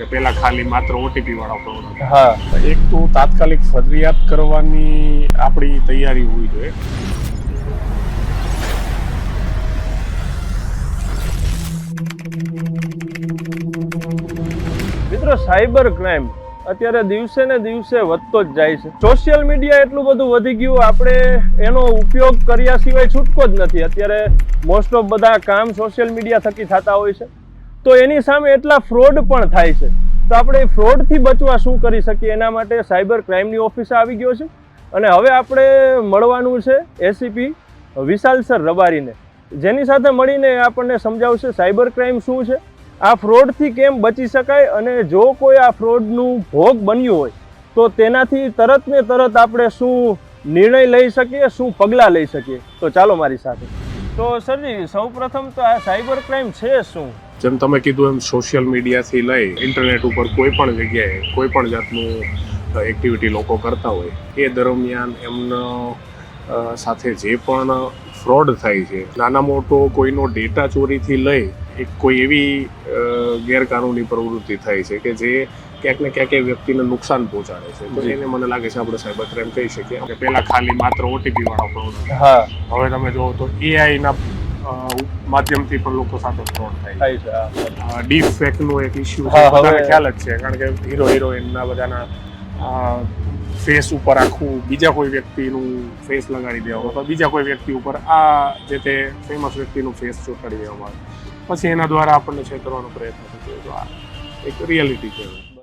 કે પેલા ખાલી માત્ર ઓટીપી વાળા ફોન હા. એક તો તાત્કાલિક ફરિયાદ કરવાની આપણી તૈયારી હોવી જોઈએ. મિત્રો સાયબર ક્રાઇમ અત્યારે દિવસે ને દિવસે વધતો જ જાય છે. સોશિયલ મીડિયા એટલું બધું વધી ગયું આપણે એનો ઉપયોગ કર્યા સિવાય છૂટકો જ નથી. અત્યારે મોસ્ટ ઓફ બધા કામ સોશિયલ મીડિયા થકી થતા હોય છે. તો એની સામે એટલા ફ્રોડ પણ થાય છે. તો આપણે ફ્રોડથી બચવા શું કરી શકીએ? એના માટે સાયબર ક્રાઇમની ઓફિસ આવી ગયો છે. અને હવે આપણે મળવાનું છે એસીપી વિશાલ સર રબારીને. જેની સાથે મળીને આપણને સમજાવશે સાયબર ક્રાઇમ શું છે? આ ફ્રોડથી કેમ બચી શકાય? અને જો કોઈ આ ફ્રોડનું ભોગ બન્યું હોય, તો તેનાથી તરત ને તરત આપણે શું નિર્ણય લઈ શકીએ? શું પગલાં લઈ શકીએ? તો ચાલો મારી સાથે. તો સરજી, સૌપ્રથમ તો આ સાયબર ક્રાઇમ છે શું? જેમ તમે કીધું એમ સોશિયલ મીડિયાથી લઈ ઇન્ટરનેટ ઉપર કોઈ પણ જગ્યાએ કોઈ પણ જાતનું એક્ટિવિટી લોકો કરતા હોય એ દરમિયાન એમનો સાથે જે પણ ફ્રોડ થાય છે નાના મોટો કોઈનો ડેટા ચોરીથી લઈ એક કોઈ એવી ગેરકાનૂની પ્રવૃત્તિ થાય છે કે જે ક્યાંક ને ક્યાંક એ વ્યક્તિને નુકસાન પહોંચાડે છે. તો એને મને લાગે છે આપણે સાયબર ક્રાઇમ કહી શકીએ કે પેલા ખાલી માત્ર ઓટીપી વાળા પ્રવૃત્તિ. હા. હવે તમે જુઓ તો એઆઈ ના અ, માધ્યમથી પણ લોકો સાથે ફ્રોડ થાય છે ડીપ ફેકનો એક ઇશ્યુ છે. બધાને ખ્યાલ જ છે કારણ કે હીરો હિરોઈનના બધાના ફેસ ઉપર આખું બીજા કોઈ વ્યક્તિનું ફેસ લગાડી દેવામાં અથવા બીજા કોઈ વ્યક્તિ ઉપર આ જે તે ફેમસ વ્યક્તિનું ફેસ ચોંટાડી દેવામાં આવે. પછી એના દ્વારા આપણને છેતરવાનો પ્રયત્ન થતો હોય તો આ એક રિયાલિટી કહેવાય.